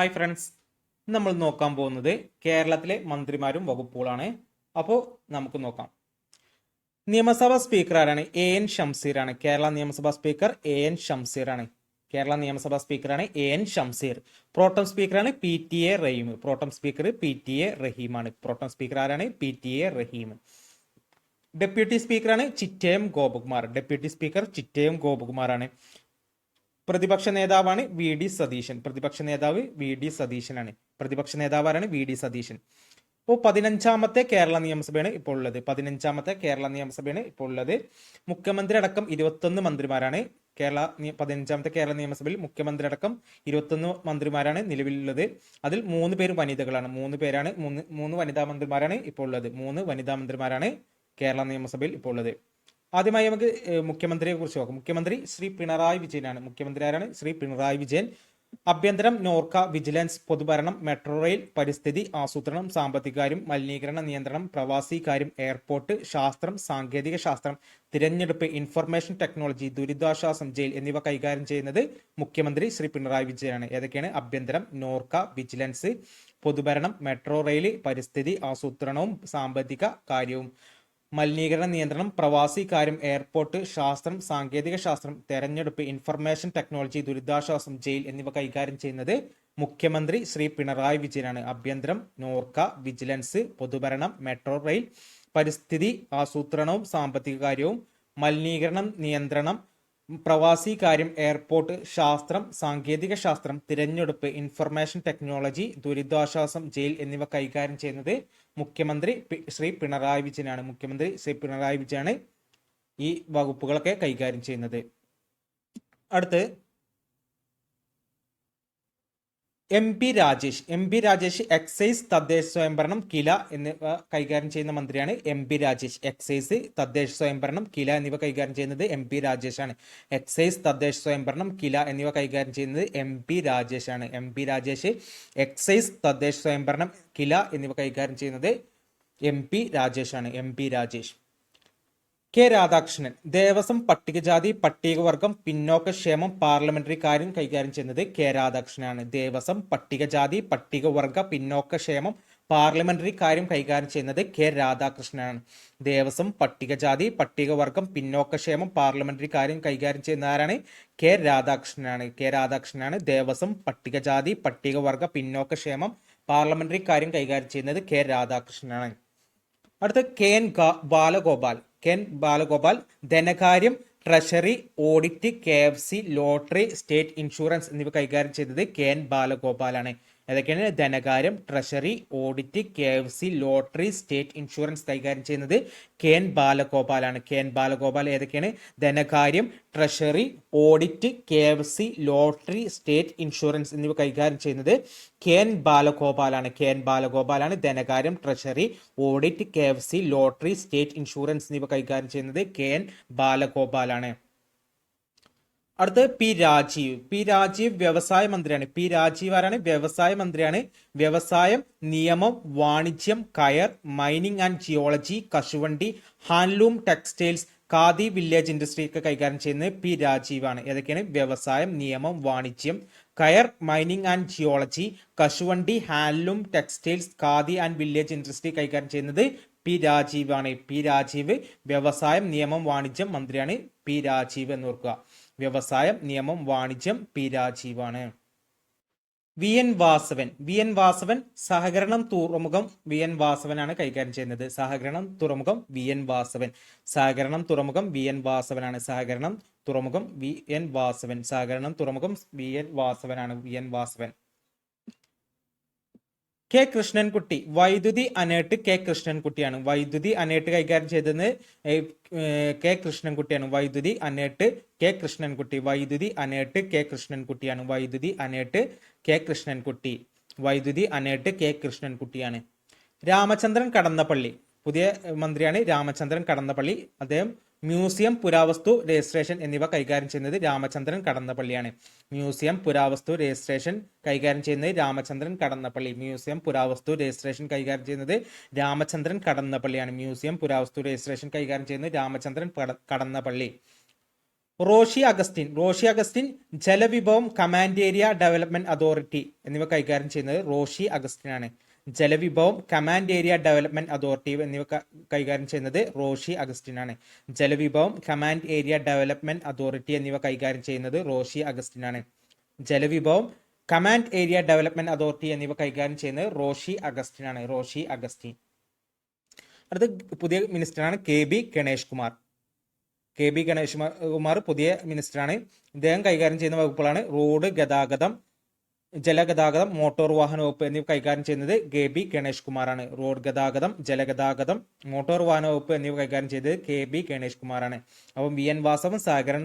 Hi friends നമ്മൾ നോക്കാൻ പോകുന്നത് കേരളത്തിലെ മന്ത്രിമാരും വകുപ്പുകളാണ്. അപ്പോൾ നമുക്ക് നോക്കാം. നിയമസഭാ സ്പീക്കർ ആരാണ്? എ എൻ ഷംസീറാണ് കേരള നിയമസഭാ സ്പീക്കർ എ എൻ ഷംസീറാണ് കേരള നിയമസഭാ സ്പീക്കറാണ് A N Shamseer pro tem സ്പീക്കറാണ് P T A Raheem protem speaker P T A റഹീമാണ് pro tem speaker ആരാണ്? P T A Raheem deputy സ്പീക്കറാണ് Chittayam Gopakumar. Deputy speaker Chittayam ഗോപകുമാറാണ് പ്രതിപക്ഷ നേതാവാണ് വി ഡി സതീശൻ. പ്രതിപക്ഷ നേതാവ് വി ഡി സതീശനാണ്. പ്രതിപക്ഷ നേതാവാണ് വി ഡി സതീശൻ. ഇപ്പോൾ പതിനഞ്ചാമത്തെ കേരള നിയമസഭയാണ് ഇപ്പോൾ ഉള്ളത്. പതിനഞ്ചാമത്തെ കേരള നിയമസഭയാണ് ഇപ്പോൾ ഉള്ളത്. മുഖ്യമന്ത്രി അടക്കം ഇരുപത്തൊന്ന് മന്ത്രിമാരാണ്. കേരള പതിനഞ്ചാമത്തെ കേരള നിയമസഭയിൽ മുഖ്യമന്ത്രി അടക്കം ഇരുപത്തൊന്ന് മന്ത്രിമാരാണ് നിലവിലുള്ളത്. അതിൽ മൂന്ന് പേരും വനിതകളാണ്. മൂന്ന് പേരാണ് മൂന്ന് മൂന്ന് വനിതാ മന്ത്രിമാരാണ് ഇപ്പോൾ ഉള്ളത്. മൂന്ന് വനിതാ മന്ത്രിമാരാണ് കേരള നിയമസഭയിൽ ഇപ്പോൾ ഉള്ളത്. ആദ്യമായി നമുക്ക് മുഖ്യമന്ത്രിയെ കുറിച്ച് നോക്കാം. മുഖ്യമന്ത്രി ശ്രീ പിണറായി വിജയനാണ്. മുഖ്യമന്ത്രി ആരാണ്? ശ്രീ പിണറായി വിജയൻ. ആഭ്യന്തരം നോർക്ക വിജിലൻസ് പൊതുഭരണം മെട്രോ റെയിൽ പരിസ്ഥിതി ആസൂത്രണം സാമ്പത്തിക കാര്യം മലിനീകരണ നിയന്ത്രണം പ്രവാസി കാര്യം എയർപോർട്ട് ശാസ്ത്രം സാങ്കേതിക ശാസ്ത്രം തിരഞ്ഞെടുപ്പ് ഇൻഫർമേഷൻ ടെക്നോളജി ദുരിതാശ്വാസം ജയിൽ എന്നിവ കൈകാര്യം ചെയ്യുന്നത് മുഖ്യമന്ത്രി ശ്രീ പിണറായി വിജയനാണ്. ഏതൊക്കെയാണ്? ആഭ്യന്തരം നോർക്ക വിജിലൻസ് പൊതുഭരണം മെട്രോ റെയിൽ പരിസ്ഥിതി ആസൂത്രണവും സാമ്പത്തിക കാര്യവും. മലിനീകരണ നിയന്ത്രണം പ്രവാസി കാര്യം എയർപോർട്ട് ശാസ്ത്രം സാങ്കേതിക ശാസ്ത്രം തെരഞ്ഞെടുപ്പ് ഇൻഫർമേഷൻ ടെക്നോളജി ദുരിതാശ്വാസം ജയിൽ എന്നിവ കൈകാര്യം ചെയ്യുന്നത് മുഖ്യമന്ത്രി ശ്രീ പിണറായി വിജയനാണ്. ആഭ്യന്തരം നോർക്ക വിജിലൻസ് പൊതുഭരണം മെട്രോ റെയിൽ പരിസ്ഥിതി ആസൂത്രണവും സാമ്പത്തിക കാര്യവും മലിനീകരണം നിയന്ത്രണം പ്രവാസി കാര്യം എയർപോർട്ട് ശാസ്ത്രം സാങ്കേതിക ശാസ്ത്രം തിരഞ്ഞെടുപ്പ് ഇൻഫർമേഷൻ ടെക്നോളജി ദുരിതാശ്വാസം ജയിൽ എന്നിവ കൈകാര്യം ചെയ്യുന്നത് മുഖ്യമന്ത്രി ശ്രീ പിണറായി വിജയനാണ്. മുഖ്യമന്ത്രി ശ്രീ പിണറായി വിജയനാണ് ഈ വകുപ്പുകളൊക്കെ കൈകാര്യം ചെയ്യുന്നത്. അടുത്ത് M P Rajesh. M P Rajesh excise തദ്ദേശ സ്വയംഭരണം കില എന്നിവ കൈകാര്യം ചെയ്യുന്ന മന്ത്രിയാണ് എം പി രാജേഷ്. എക്സൈസ് തദ്ദേശ സ്വയംഭരണം കില എന്നിവ കൈകാര്യം ചെയ്യുന്നത് എം പി രാജേഷാണ്. എക്സൈസ് തദ്ദേശ സ്വയംഭരണം കില എന്നിവ കൈകാര്യം ചെയ്യുന്നത് എം പി രാജേഷാണ്. എം പി രാജേഷ് എക്സൈസ് തദ്ദേശ സ്വയംഭരണം കില എന്നിവ കൈകാര്യം ചെയ്യുന്നത് M P രാജേഷാണ്. M P Rajesh. K Radhakrishnan Devaswom പട്ടികജാതി പട്ടികവർഗം പിന്നോക്കക്ഷേമം പാർലമെന്ററി കാര്യം കൈകാര്യം ചെയ്യുന്നത് കെ രാധാകൃഷ്ണനാണ്. ദേവസ്വം പട്ടികജാതി പട്ടികവർഗ പിന്നോക്കക്ഷേമം പാർലമെന്ററി കാര്യം കൈകാര്യം ചെയ്യുന്നത് കെ രാധാകൃഷ്ണനാണ്. ദേവസ്വം പട്ടികജാതി പട്ടികവർഗം പിന്നോക്കക്ഷേമം പാർലമെന്ററി കാര്യം കൈകാര്യം ചെയ്യുന്ന ആരാണ് കെ രാധാകൃഷ്ണനാണ്. കെ രാധാകൃഷ്ണനാണ് ദേവസ്വം പട്ടികജാതി പട്ടികവർഗ പിന്നോക്കക്ഷേമം പാർലമെന്ററി കാര്യം കൈകാര്യം ചെയ്യുന്നത് കെ രാധാകൃഷ്ണനാണ്. അടുത്ത K N Balagopal. K N Balagopal ധനകാര്യം treasury audit K F C lottery state insurance എന്നിവ കൈകാര്യം ചെയ്തത് കെ എൻ ബാലഗോപാലാണ്. ഏതൊക്കെയാണ് ധനകാര്യം treasury audit K F C lottery state insurance കൈകാര്യം ചെയ്യുന്നത് കെ എൻ ബാലഗോപാലാണ്. കെ എൻ ബാലഗോപാൽ ഏതൊക്കെയാണ്? ധനകാര്യം treasury audit K F C lottery state insurance എന്നിവ കൈകാര്യം ചെയ്യുന്നത് കെ എൻ ബാലഗോപാലാണ്. കെ എൻ ബാലഗോപാലാണ് ധനകാര്യം treasury audit K F C lottery state insurance എന്നിവ കൈകാര്യം ചെയ്യുന്നത് കെ എൻ ബാലഗോപാലാണ്. അടുത്തത് പി രാജീവ്. പി രാജീവ് വ്യവസായ മന്ത്രിയാണ്. പി രാജീവ് ആരാണ്? വ്യവസായ മന്ത്രിയാണ്. വ്യവസായം നിയമം വാണിജ്യം കയർ മൈനിങ് ആൻഡ് ജിയോളജി കശുവണ്ടി handloom textiles khadi village industry ഒക്കെ കൈകാര്യം ചെയ്യുന്നത് പി രാജീവാണ് ഏതൊക്കെയാണ്? വ്യവസായം നിയമം വാണിജ്യം കയർ മൈനിങ് ആൻഡ് ജിയോളജി കശുവണ്ടി handloom textiles khadi and village industry കൈകാര്യം ചെയ്യുന്നത് പി രാജീവാണ് പി രാജീവ് വ്യവസായം നിയമം വാണിജ്യം മന്ത്രിയാണ് പി രാജീവ് എന്ന് ഓർക്കുക. വ്യവസായം നിയമം വാണിജ്യം P രാജീവാണ് V N Vasavan. V N Vasavan സഹകരണം തുറമുഖം വി എൻ വാസവനാണ് കൈകാര്യം ചെയ്യുന്നത്. സഹകരണം തുറമുഖം വി എൻ വാസവൻ. സഹകരണം തുറമുഖം വി എൻ വാസവനാണ്. സഹകരണം തുറമുഖം വി എൻ വാസവൻ. സഹകരണം തുറമുഖം V N വാസവനാണ് V N Vasavan. K Krishnankutty വൈദ്യുതി അനേട്ട് കെ കൃഷ്ണൻകുട്ടിയാണ്. വൈദ്യുതി അനേട്ട് കൈകാര്യം ചെയ്തത് കെ കൃഷ്ണൻകുട്ടിയാണ്. വൈദ്യുതി അനേട്ട് കെ കൃഷ്ണൻകുട്ടി വൈദ്യുതി അനേട്ട് കെ കൃഷ്ണൻകുട്ടിയാണ്. വൈദ്യുതി അനേട്ട് കെ കൃഷ്ണൻകുട്ടി വൈദ്യുതി അനേട്ട് കെ കൃഷ്ണൻകുട്ടിയാണ്. രാമചന്ദ്രൻ കടന്നപ്പള്ളി പുതിയ മന്ത്രിയാണ് രാമചന്ദ്രൻ കടന്നപ്പള്ളി. അദ്ദേഹം മ്യൂസിയം പുരാവസ്തു രജിസ്ട്രേഷൻ എന്നിവ കൈകാര്യം ചെയ്യുന്നത് രാമചന്ദ്രൻ കടന്നപ്പള്ളിയാണ്. മ്യൂസിയം പുരാവസ്തു രജിസ്ട്രേഷൻ കൈകാര്യം ചെയ്യുന്നത് രാമചന്ദ്രൻ കടന്നപ്പള്ളി. മ്യൂസിയം പുരാവസ്തു രജിസ്ട്രേഷൻ കൈകാര്യം ചെയ്യുന്നത് രാമചന്ദ്രൻ കടന്നപ്പള്ളിയാണ്. മ്യൂസിയം പുരാവസ്തു രജിസ്ട്രേഷൻ കൈകാര്യം ചെയ്യുന്നത് രാമചന്ദ്രൻ കടന്നപ്പള്ളി. റോഷി അഗസ്റ്റിൻ റോഷി അഗസ്റ്റിൻ ജലവിഭവം കമാൻഡ് ഏരിയ ഡെവലപ്മെന്റ് അതോറിറ്റി എന്നിവ കൈകാര്യം ചെയ്യുന്നത് റോഷി അഗസ്റ്റിൻ ആണ് ജലവിഭവം കമാൻഡ് ഏരിയ ഡെവലപ്മെന്റ് അതോറിറ്റി എന്നിവ കൈകാര്യം ചെയ്യുന്നത് റോഷി അഗസ്റ്റിൻ ആണ് ജലവിഭവം കമാൻഡ് ഏരിയ ഡെവലപ്മെന്റ് അതോറിറ്റി എന്നിവ കൈകാര്യം ചെയ്യുന്നത് റോഷി അഗസ്റ്റിൻ ആണ് ജലവിഭവം കമാൻഡ് ഏരിയ ഡെവലപ്മെന്റ് അതോറിറ്റി എന്നിവ കൈകാര്യം ചെയ്യുന്നത് റോഷി അഗസ്റ്റിൻ ആണ് റോഷി അഗസ്റ്റിൻ അടുത്ത പുതിയ മിനിസ്റ്ററാണ് K B Ganesh Kumar K B Ganesh Kumar പുതിയ മിനിസ്റ്ററാണ്. ഇദ്ദേഹം കൈകാര്യം ചെയ്യുന്ന വകുപ്പുകളാണ് റോഡ് ഗതാഗതം ജലഗതാഗതം മോട്ടോർ വാഹന വകുപ്പ് എന്നിവ കൈകാര്യം ചെയ്യുന്നത് കെ ബി ഗണേഷ് കുമാറാണ്. റോഡ് ഗതാഗതം ജലഗതാഗതം മോട്ടോർ വാഹന വകുപ്പ് എന്നിവ കൈകാര്യം ചെയ്തത് കെ ബി ഗണേഷ് കുമാറാണ്. അപ്പം വി എൻ വാസവൻ സാഗരൻ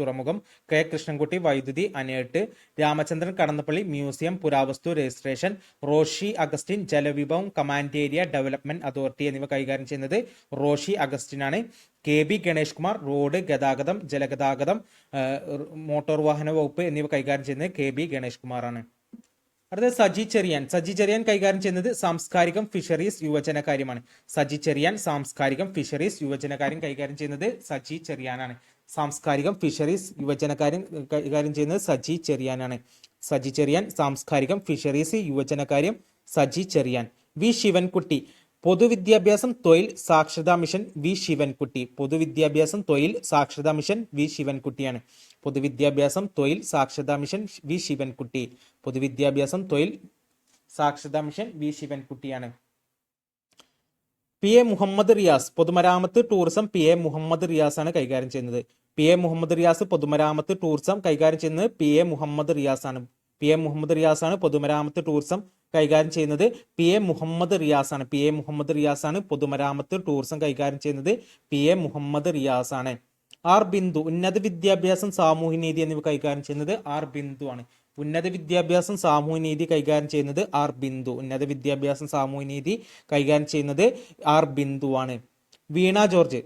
തുറമുഖം കെ കൃഷ്ണൻകുട്ടി വൈദ്യുതി അനേട്ട് രാമചന്ദ്രൻ കടന്നപ്പള്ളി മ്യൂസിയം പുരാവസ്തു രജിസ്ട്രേഷൻ റോഷി അഗസ്റ്റിൻ ജലവിഭവം കമാൻഡ് ഏരിയ ഡെവലപ്മെന്റ് അതോറിറ്റി എന്നിവ കൈകാര്യം ചെയ്യുന്നത് Roshy അഗസ്റ്റിനാണ്. K B Ganesh Kumar road ഗതാഗതം ജലഗതാഗതം മോട്ടോർ വാഹന വകുപ്പ് എന്നിവ കൈകാര്യം ചെയ്യുന്നത് കെ ബി ഗണേഷ് കുമാറാണ്. അടുത്തത് സജി ചെറിയാൻ. സജി ചെറിയാൻ കൈകാര്യം ചെയ്യുന്നത് സാംസ്കാരികം ഫിഷറീസ് യുവജനകാര്യമാണ്. സജി ചെറിയാൻ സാംസ്കാരികം ഫിഷറീസ് യുവജനകാര്യം കൈകാര്യം ചെയ്യുന്നത് സജി ചെറിയാനാണ്. സാംസ്കാരികം ഫിഷറീസ് യുവജനകാര്യം കൈകാര്യം ചെയ്യുന്നത് സജി ചെറിയാനാണ്. സജി ചെറിയാൻ സാംസ്കാരികം ഫിഷറീസ് യുവജനകാര്യം സജി ചെറിയാൻ. വി ശിവൻകുട്ടി. പൊതുവിദ്യാഭ്യാസം തൊഴിൽ സാക്ഷരതാ മിഷൻ വി ശിവൻകുട്ടി. പൊതുവിദ്യാഭ്യാസം തൊഴിൽ സാക്ഷരതാ മിഷൻ വി ശിവൻകുട്ടിയാണ്. പൊതുവിദ്യാഭ്യാസം തൊഴിൽ സാക്ഷരതാ മിഷൻ വി ശിവൻകുട്ടി. പൊതുവിദ്യാഭ്യാസം തൊഴിൽ സാക്ഷരതാ മിഷൻ വി ശിവൻകുട്ടിയാണ്. പി എ മുഹമ്മദ് റിയാസ് പൊതുമരാമത്ത് tourism P A Muhammad Riyas ആണ് കൈകാര്യം ചെയ്യുന്നത്. പി എ മുഹമ്മദ് റിയാസ് പൊതുമരാമത്ത് ടൂറിസം കൈകാര്യം ചെയ്യുന്നത് പി എ മുഹമ്മദ് റിയാസ് ആണ് പി എ മുഹമ്മദ് റിയാസ് ആണ് പൊതുമരാമത്ത് ടൂറിസം കൈകാര്യം ചെയ്യുന്നത് പി എ മുഹമ്മദ് റിയാസാണ്. പി എ മുഹമ്മദ് റിയാസാണ് പൊതുമരാമത്ത് ടൂറിസം കൈകാര്യം ചെയ്യുന്നത്. പി എ മുഹമ്മദ് റിയാസാണ്. ആർ ബിന്ദു ഉന്നത വിദ്യാഭ്യാസം സാമൂഹ്യ നീതി എന്നിവ കൈകാര്യം ചെയ്യുന്നത് ആർ ബിന്ദു ആണ്. ഉന്നത വിദ്യാഭ്യാസം സാമൂഹ്യ നീതി കൈകാര്യം ചെയ്യുന്നത് ആർ ബിന്ദു. ഉന്നത വിദ്യാഭ്യാസം സാമൂഹ്യ നീതി കൈകാര്യം ചെയ്യുന്നത് ആർ ബിന്ദു ആണ്. വീണ ജോർജ്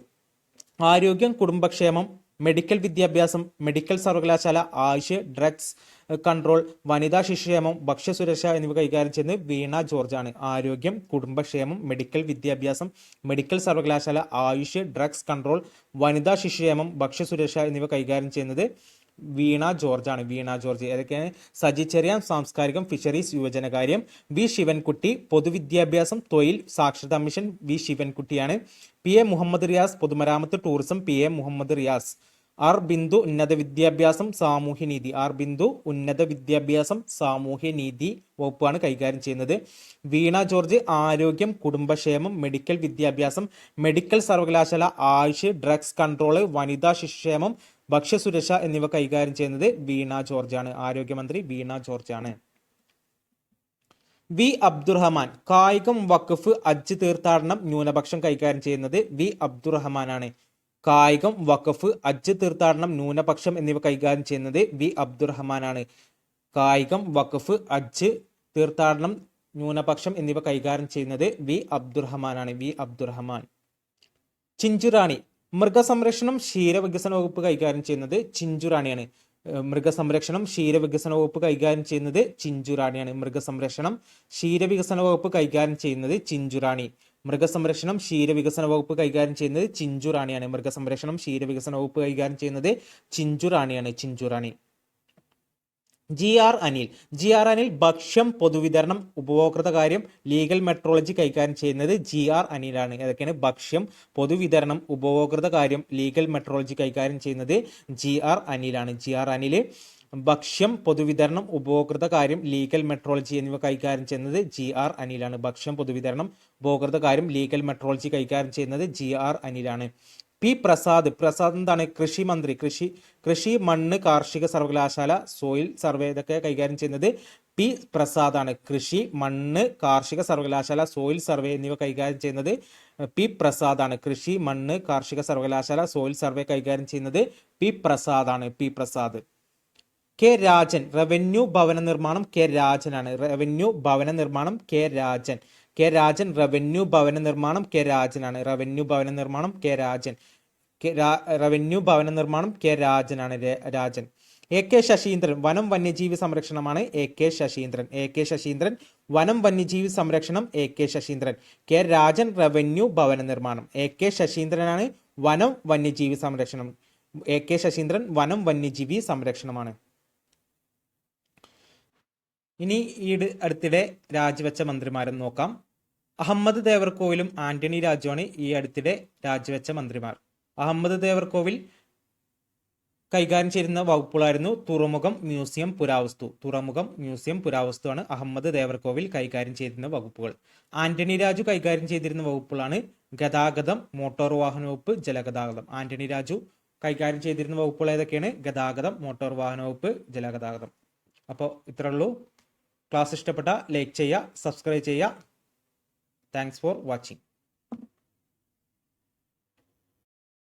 ആരോഗ്യം കുടുംബക്ഷേമം മെഡിക്കൽ വിദ്യാഭ്യാസം മെഡിക്കൽ സർവകലാശാല ആയുഷ് ഡ്രഗ്സ് കൺട്രോൾ വനിതാ ശിശുക്ഷേമം ഭക്ഷ്യസുരക്ഷ എന്നിവ കൈകാര്യം ചെയ്യുന്നത് വീണ ജോർജാണ്. ആരോഗ്യം കുടുംബക്ഷേമം മെഡിക്കൽ വിദ്യാഭ്യാസം മെഡിക്കൽ സർവകലാശാല ആയുഷ് ഡ്രഗ്സ് കൺട്രോൾ വനിതാ ശിശുക്ഷേമം ഭക്ഷ്യസുരക്ഷ എന്നിവ കൈകാര്യം ചെയ്യുന്നത് വീണ ജോർജാണ്. വീണ ജോർജ് ഏതൊക്കെയാണ്? സജി ചെറിയാൻ സാംസ്കാരികം ഫിഷറീസ് യുവജനകാര്യം. വി ശിവൻകുട്ടി പൊതുവിദ്യാഭ്യാസം തൊഴിൽ സാക്ഷരതാ മിഷൻ വി ശിവൻകുട്ടിയാണ്. പി എ മുഹമ്മദ് റിയാസ് പൊതുമരാമത്ത് tourism P A Muhammad Riyas. R Bindu ഉന്നത വിദ്യാഭ്യാസം സാമൂഹ്യനീതി ആർ ബിന്ദു ഉന്നത വിദ്യാഭ്യാസം സാമൂഹ്യനീതി വകുപ്പാണ് കൈകാര്യം ചെയ്യുന്നത്. വീണ ജോർജ് ആരോഗ്യം കുടുംബക്ഷേമം മെഡിക്കൽ വിദ്യാഭ്യാസം മെഡിക്കൽ സർവകലാശാല ആയുഷ് ഡ്രഗ്സ് കൺട്രോൾ വനിതാ ശിശുക്ഷേമം ഭക്ഷ്യസുരക്ഷ എന്നിവ കൈകാര്യം ചെയ്യുന്നത് വീണ ജോർജാണ്. ആരോഗ്യമന്ത്രി വീണ ജോർജാണ്. വി. അബ്ദുറഹ്മാൻ കായികം വഖഫ് അജ്ജ് തീർത്ഥാടനം ന്യൂനപക്ഷം കൈകാര്യം ചെയ്യുന്നത് വി. അബ്ദുറഹ്മാനാണ്. കായികം വഖഫ് അജ്ജ് തീർത്ഥാടനം ന്യൂനപക്ഷം എന്നിവ കൈകാര്യം ചെയ്യുന്നത് വി. അബ്ദുറഹ്മാനാണ്. കായികം വഖഫ് അജ്ജ് തീർത്ഥാടനം ന്യൂനപക്ഷം എന്നിവ കൈകാര്യം ചെയ്യുന്നത് വി. അബ്ദുറഹ്മാനാണ്. വി. അബ്ദുറഹ്മാൻ. ചിഞ്ചുറാണി. മൃഗസംരക്ഷണം ക്ഷീരവികസന വകുപ്പ് കൈകാര്യം ചെയ്യുന്നത് ചിഞ്ചുറാണിയാണ്. മൃഗസംരക്ഷണം ക്ഷീരവികസന വകുപ്പ് കൈകാര്യം ചെയ്യുന്നത് ചിഞ്ചുറാണിയാണ്. മൃഗസംരക്ഷണം ക്ഷീരവികസന വകുപ്പ് കൈകാര്യം ചെയ്യുന്നത് ചിഞ്ചുറാണി. മൃഗസംരക്ഷണം ക്ഷീരവികസന വകുപ്പ് കൈകാര്യം ചെയ്യുന്നത് ചിഞ്ചുറാണിയാണ് മൃഗസംരക്ഷണം ക്ഷീരവികസന വകുപ്പ് കൈകാര്യം ചെയ്യുന്നത് ചിഞ്ചുറാണിയാണ് Chinchurani G R Anil. G R Anil ഭക്ഷ്യം പൊതുവിതരണം ഉപഭോക്തൃ കാര്യം ലീഗൽ മെട്രോളജി കൈകാര്യം ചെയ്യുന്നത് ജി ആർ അനിലാണ്. ഏതൊക്കെയാണ് ഭക്ഷ്യം പൊതുവിതരണം ഉപഭോക്തൃ കാര്യം ലീഗൽ മെട്രോളജി കൈകാര്യം ചെയ്യുന്നത് ജി ആർ അനിലാണ്. ജി ആർ അനിൽ ഭക്ഷ്യം പൊതുവിതരണം ഉപഭോക്തൃ കാര്യം ലീഗൽ മെട്രോളജി എന്നിവ കൈകാര്യം ചെയ്യുന്നത് ജി ആർ അനിലാണ്. ഭക്ഷ്യം പൊതുവിതരണം ഉപഭോക്തൃ കാര്യം ലീഗൽ മെട്രോളജി കൈകാര്യം ചെയ്യുന്നത് ജി ആർ അനിലാണ്. പി പ്രസാദ്. പ്രസാദ് എന്താണ്? കൃഷി മന്ത്രി. കൃഷി കൃഷി മണ്ണ് കാർഷിക സർവകലാശാല സോയിൽ സർവേ ഇതൊക്കെ കൈകാര്യം ചെയ്യുന്നത് പി പ്രസാദാണ്. കൃഷി മണ്ണ് കാർഷിക സർവകലാശാല സോയിൽ സർവേ എന്നിവ കൈകാര്യം ചെയ്യുന്നത് പി പ്രസാദാണ്. കൃഷി മണ്ണ് കാർഷിക സർവകലാശാല സോയിൽ സർവേ കൈകാര്യം ചെയ്യുന്നത് P പ്രസാദാണ്. P Prasad. K Rajan revenue ഭവന നിർമ്മാണം കെ രാജനാണ്. റവന്യൂ ഭവന നിർമ്മാണം K Rajan. K Rajan revenue ഭവന നിർമ്മാണം കെ രാജനാണ്. റവന്യൂ ഭവന നിർമ്മാണം കെ രാജൻ. റവന്യൂ ഭവന നിർമ്മാണം കെ രാജനാണ് രാജൻ. എ കെ ശശീന്ദ്രൻ വനം വന്യജീവി സംരക്ഷണമാണ് A K Saseendran. A K Saseendran വനം വന്യജീവി സംരക്ഷണം A K Saseendran. K Rajan revenue ഭവന നിർമ്മാണം. എ കെ ശശീന്ദ്രനാണ് വനം വന്യജീവി സംരക്ഷണം. എ കെ ശശീന്ദ്രൻ വനം വന്യജീവി സംരക്ഷണമാണ്. ഇനി ഈ അടുത്തിടെ രാജിവെച്ച മന്ത്രിമാരെ നോക്കാം. അഹമ്മദ് ദേവർകോവിലും ആന്റണി രാജുവാണ് ഈ അടുത്തിടെ രാജിവെച്ച മന്ത്രിമാർ. അഹമ്മദ് ദേവർകോവിൽ കൈകാര്യം ചെയ്യുന്ന വകുപ്പുകളായിരുന്നു തുറമുഖം മ്യൂസിയം പുരാവസ്തു. തുറമുഖം മ്യൂസിയം പുരാവസ്തുവാണ് അഹമ്മദ് ദേവർകോവിൽ കൈകാര്യം ചെയ്തിരുന്ന വകുപ്പുകൾ. ആന്റണി രാജു കൈകാര്യം ചെയ്തിരുന്ന വകുപ്പുകളാണ് ഗതാഗതം മോട്ടോർ വാഹന വകുപ്പ് ജലഗതാഗതം. ആന്റണി രാജു കൈകാര്യം ചെയ്തിരുന്ന വകുപ്പുകൾ ഏതൊക്കെയാണ്? ഗതാഗതം മോട്ടോർ വാഹന വകുപ്പ് ജലഗതാഗതം. അപ്പോൾ ഇത്രേ ഉള്ളൂ. ക്ലാസ് ഇഷ്ടപ്പെട്ട ലൈക്ക് ചെയ്യുക സബ്സ്ക്രൈബ് ചെയ്യുക. Thanks for watching